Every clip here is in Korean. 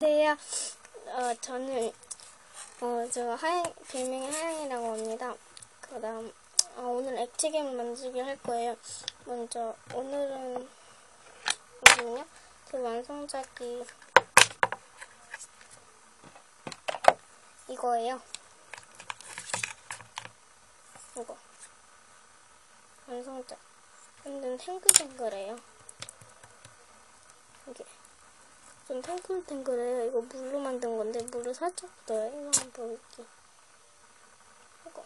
안녕하세요. 어, 저는, 어, 저 하영, 별명이 하영이라고 합니다. 그 다음, 어, 오늘 액체괴물 만들기 할 거예요. 먼저, 오늘은, 뭐냐? 제 완성작이, 이거예요. 이거. 완성작. 완전 탱글탱글해요. 이게. 좀 탱글탱글해요. 이거 물로 만든 건데 물을 살짝 묻어요. 이거 한번 보여줄게. 이거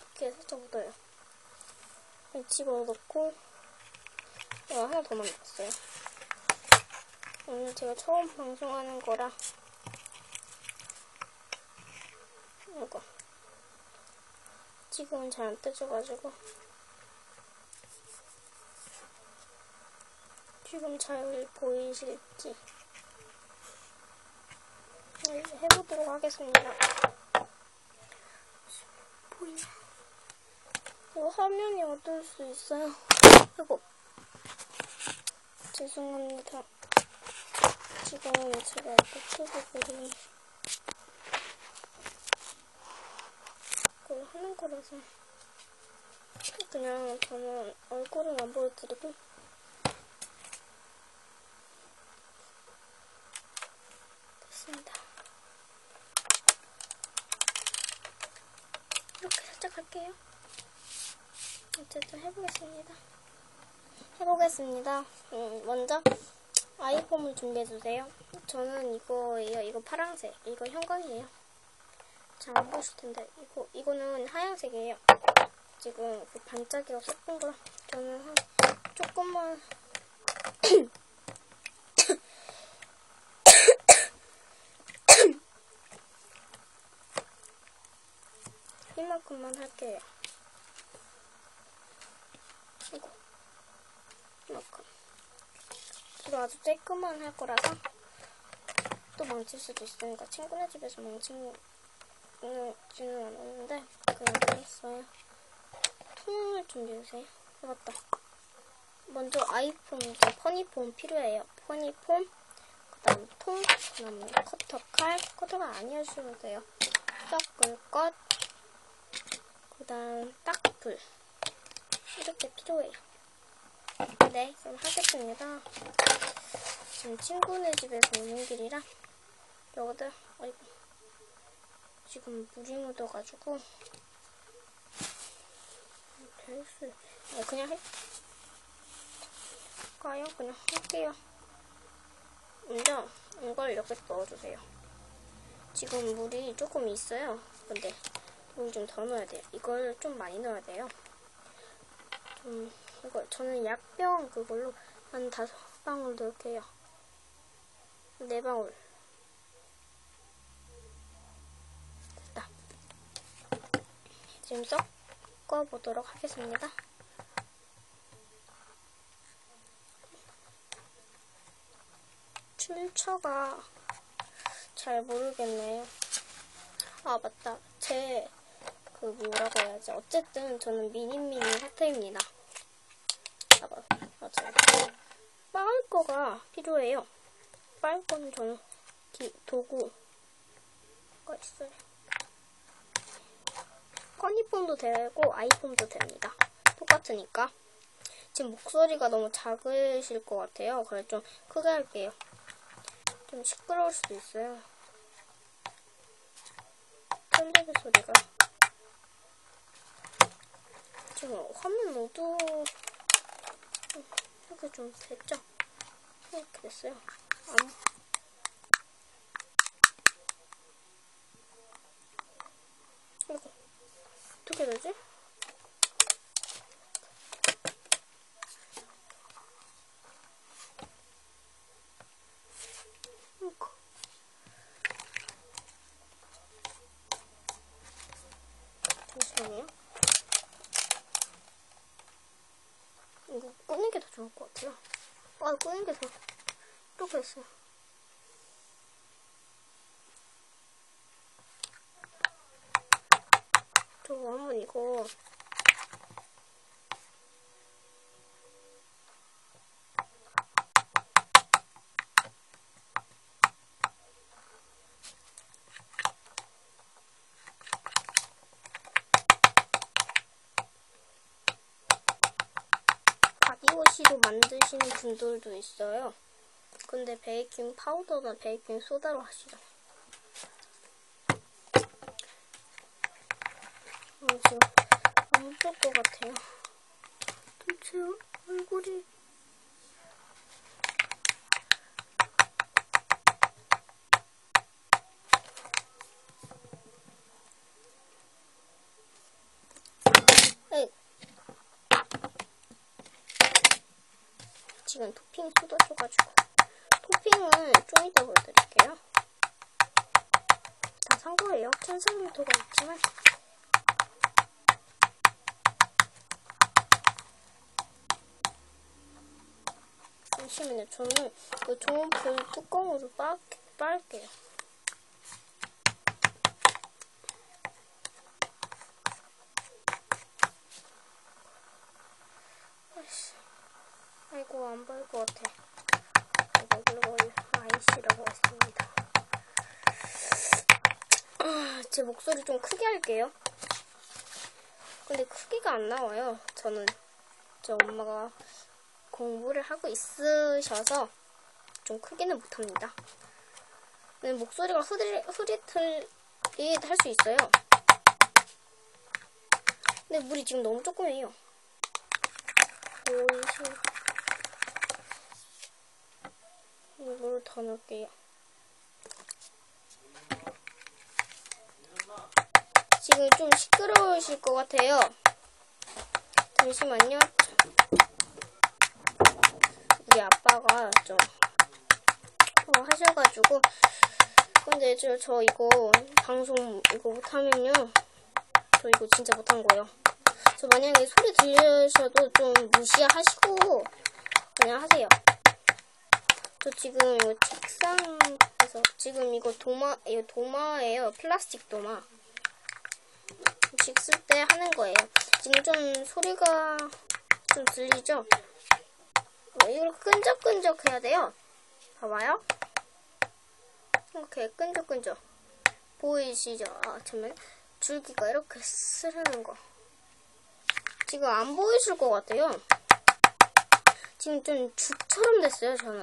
이렇게 살짝 묻어요. 집어넣고 이거 하나 더 만들었어요. 오늘 제가 처음 방송하는 거라 이거 지금은 잘안 떼져가지고 지금 잘 보이실지 네, 해보도록 하겠습니다. 보이나? 이거 화면이 어두울 수 있어요. 아이고 죄송합니다. 지금은 제가 노트북으로 그걸 하는 거라서 그냥 저는 얼굴은 안 보여드리고 됐습니다. 이렇게 살짝 할게요. 어쨌든 해보겠습니다. 해보겠습니다. 음, 먼저 아이폼을 준비해주세요. 저는 이거예요. 이거 파란색. 이거 형광이에요. 잘 안 보실 텐데 이거 이거는 하얀색이에요. 지금 그 반짝이가 섞은 거라 저는 한 조금만 이만큼만 할게요. 이거 이만큼. 이거 아주 쬐끔만 할 거라서 또 망칠 수도 있으니까 친구네 집에서 망치는 지는 않았는데 그냥 했어요. 통을 준비해주세요. 맞다. 먼저 아이폰, 퍼니폼 필요해요. 퍼니폼, 그 다음 통, 그 다음 커터 칼, 커터가 아니어주셔도 돼요. 섞을 것, 그 다음 딱불. 이렇게 필요해요. 네, 그럼 하겠습니다. 지금 친구네 집에서 오는 길이라 여기다, 어이구. 지금 물이 묻어가지고 될수 아, 그냥 할까요? 그냥 할게요. 먼저 이걸 이렇게 넣어주세요. 지금 물이 조금 있어요. 근데 물 좀 더 넣어야 돼요. 이걸 좀 많이 넣어야 돼요. 좀 이거 저는 약병 그걸로 한 다섯 방울 넣을게요. 네 방울. 됐다. 지금 섞어보도록 하겠습니다. 출처가 잘 모르겠네요. 아 맞다. 제 그 뭐라고 해야지. 어쨌든 저는 미니미니 하트입니다. 아 맞아요. 거가 필요해요. 거는 저는 기, 도구가 있어요. 커니폼도 되고 아이폼도 됩니다. 똑같으니까. 지금 목소리가 너무 작으실 것 같아요. 그래서 좀 크게 할게요. 좀 시끄러울 수도 있어요. 텔레비 소리가. 지금 화면 모두 이렇게 좀 됐죠? 이렇게 됐어요. 아무. 이거 어떻게 되지? 이거 끄는 게 더 좋을 것 같아요. 아, 끄는 게 더, 또 그랬어요. 저 한번 이거 가디옷으로 만드시는 분들도 있어요. 근데 베이킹 파우더나 베이킹 소다로 하시죠. 어, 지금 안볼것 같아요. 도대체 얼굴이. 지금 토핑 쏟아져가지고 토핑은 좀 이따 보여드릴게요. 다 산 거예요. 천사미토가 있지만 잠시만요. 저는 그 좋은 불 뚜껑으로 빨, 빨게요. 아이고 안 보일 것 같아. 제 목소리 좀 크게 할게요. 근데 크기가 안 나와요. 저는 저 엄마가 공부를 하고 있으셔서 좀 크게는 못합니다. 근데 목소리가 흐릿, 흐릿흐릿 할수 있어요. 근데 물이 지금 너무. 보이시 이걸 더 넣을게요. 지금 좀 시끄러우실 것 같아요. 잠시만요. 우리 아빠가 좀 어, 하셔가지고. 근데 저, 저 이거 방송 이거 못하면요. 저 이거 진짜 못한 거예요. 저 만약에 소리 들리셔도 좀 무시하시고 그냥 하세요. 저 지금 이거 책상에서 지금 이거 도마 이거 도마예요. 플라스틱 도마 음식 쓸 때 하는 거예요 지금 좀 소리가 좀 들리죠? 이걸 끈적끈적 해야 돼요. 봐봐요. 이렇게 끈적끈적. 보이시죠? 아, 잠깐만. 줄기가 이렇게 스르는 거. 지금 안 보이실 것 같아요. 지금 좀 죽처럼 됐어요, 저는.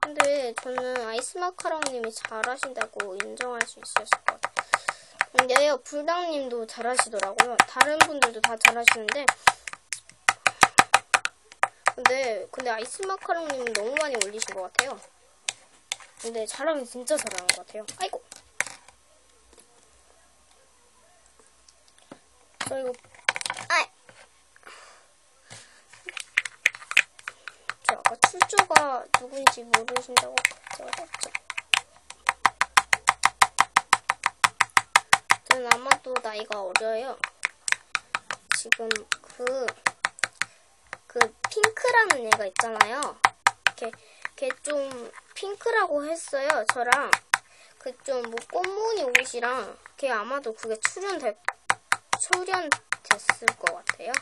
근데 저는 아이스 마카롱님이 잘하신다고 인정할 수 있었을 것 같아요. 근데요, 불당님도 잘하시더라고요. 다른 분들도 다 잘하시는데, 근데 근데 아이스 마카롱님은 너무 많이 올리신 것 같아요. 근데 잘하면 진짜 잘하는 것 같아요. 아이고. 저 이거 아. 저 아까 출조가 누군지 모르신다고 제가 했죠. 는 아마도 나이가 어려요. 지금 그 그 핑크라는 애가 있잖아요. 걔, 걔 좀 핑크라고 했어요. 저랑 그 좀 뭐 꽃무늬 옷이랑 걔 아마도 그게 출연될 출연됐을 것 같아요.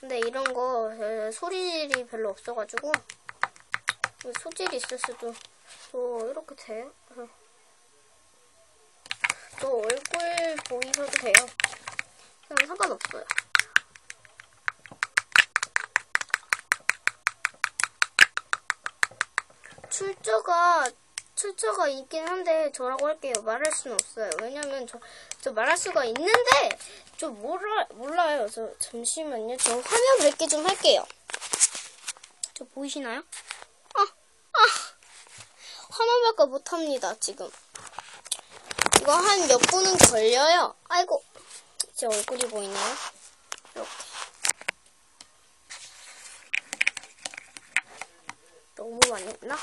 근데 이런 거 에, 소질이 별로 없어가지고 소질이 있을 수도 또 이렇게 돼요. 또 얼굴 보이셔도 돼요. 그냥 상관없어요. 출처가 출처가 있긴 한데 저라고 할게요. 말할 수는 없어요. 왜냐면 저, 저 말할 수가 있는데 저 몰라, 몰라요. 저 잠시만요. 저 화면 밝게 좀 할게요. 저 보이시나요? 아, 아. 화면 밝게 못합니다. 지금. 이거 한 몇 분은 걸려요. 아이고. 제 얼굴이 보이네요. 이렇게. 너무 많이 했나?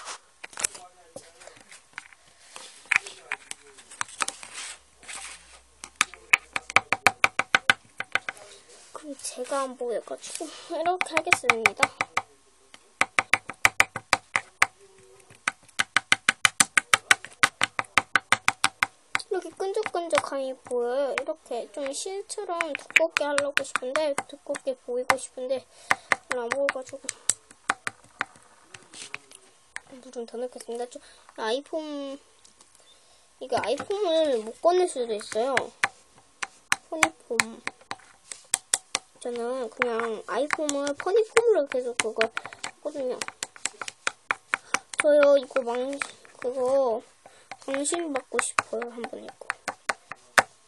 그럼 제가 안 보여가지고 이렇게 하겠습니다. 끈적끈적함이 보여요. 이렇게 좀 실처럼 두껍게 하려고 싶은데 두껍게 보이고 싶은데 안 보여가지고 물좀 더 넣겠습니다. 좀 아이폰 이게 아이폰을 못 꺼낼 수도 있어요. 포니폼 저는 그냥 아이폰을 퍼니폼으로 계속 그거 했거든요. 저요 이거 망 그거 강신 받고 싶어요 한 번 이거.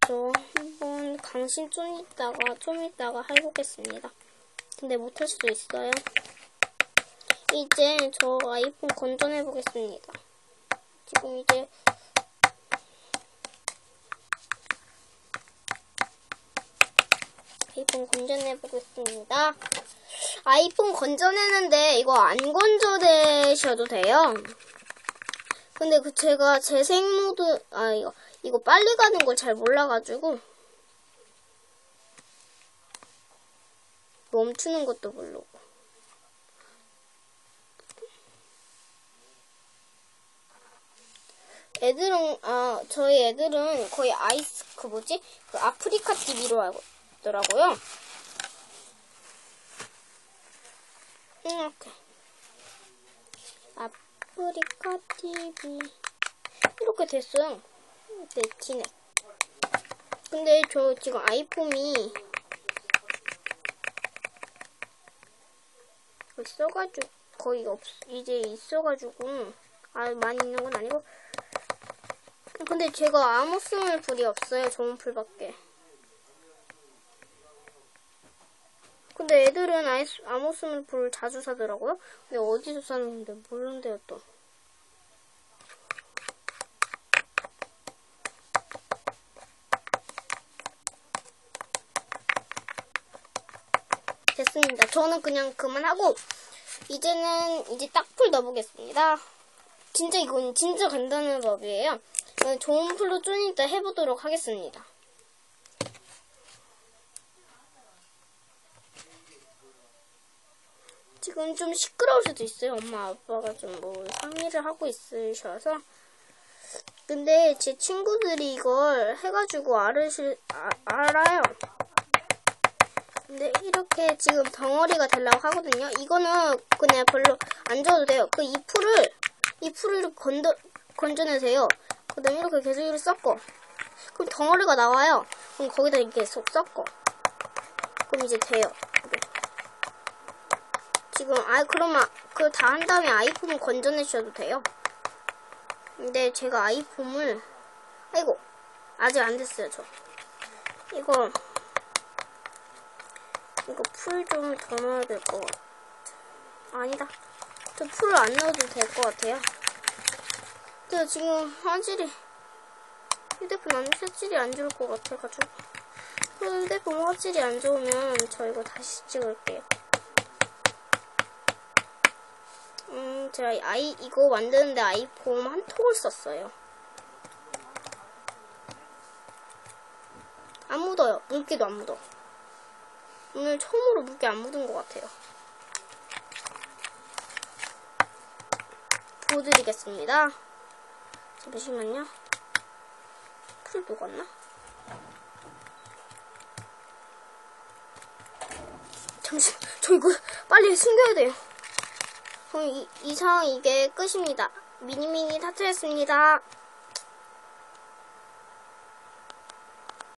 저 한번 강신 좀 있다가 좀 있다가 해보겠습니다. 근데 못할 수도 있어요. 이제 저 아이폰 건전해 보겠습니다. 지금 이제 아이폰 건전해 보겠습니다. 아이폰 건전했는데 이거 안 건전해셔도 돼요. 근데 그 제가 재생 모드 아 이거 이거 빨리 가는 걸 잘 몰라가지고 멈추는 것도 모르고 애들은 아 저희 애들은 거의 아이스 그 뭐지 그 아프리카 TV로 알고 있더라고요. 이렇게 아프리카 TV 이렇게 됐어요. 네티네. 근데 저 지금 아이폰이 있어가지고 거의 없 이제 있어가지고 아 많이 있는 건 아니고. 근데 제가 아무 쓸 불이 없어요 좋은 풀밖에. 근데 애들은 아무 쓸 불을 자주 사더라고요? 근데 어디서 사는데 모르는데요 또 됐습니다. 저는 그냥 그만하고 이제는 이제 딱풀 넣어보겠습니다. 진짜 이건 진짜 간단한 법이에요. 어, 좋은 풀로 좀 이따 해보도록 하겠습니다. 지금 좀 시끄러울 수도 있어요. 엄마 아빠가 좀 뭐 상의를 하고 있으셔서. 근데 제 친구들이 이걸 해가지고 알으실, 아, 알아요. 근데 이렇게 지금 덩어리가 되려고 하거든요. 이거는 그냥 별로 안 줘도 돼요. 그 이 풀을 이 풀을 이렇게 건져 건져내세요. 그 다음에 이렇게 계속 이렇게 섞어. 그럼 덩어리가 나와요. 그럼 거기다 이렇게 계속 섞어. 그럼 이제 돼요. 네. 지금 아 그러면 그 다 한 다음에 아이폼을 건져내셔도 돼요. 근데 제가 아이폼을 아이고 아직 안 됐어요 저. 이거 이거 풀 좀 더 넣어야 될 것 같아. 아니다. 저 풀을 안 넣어도 될 것 같아요. 근데 지금 화질이 휴대폰 안, 화질이 안 좋을 것 같아가지고 휴대폰 화질이 안 좋으면 저 이거 다시 찍을게요. 음, 제가 이 아이 이거 만드는데 아이폰 한 통을 썼어요. 안 묻어요. 물기도 안 묻어. 오늘 처음으로 물기 안 묻은 것 같아요. 보여드리겠습니다. 잠시만요. 풀 녹았나? 잠시, 저 이거 빨리 숨겨야 돼요. 그럼 이, 이상 이게 끝입니다. 미니미니 타투였습니다.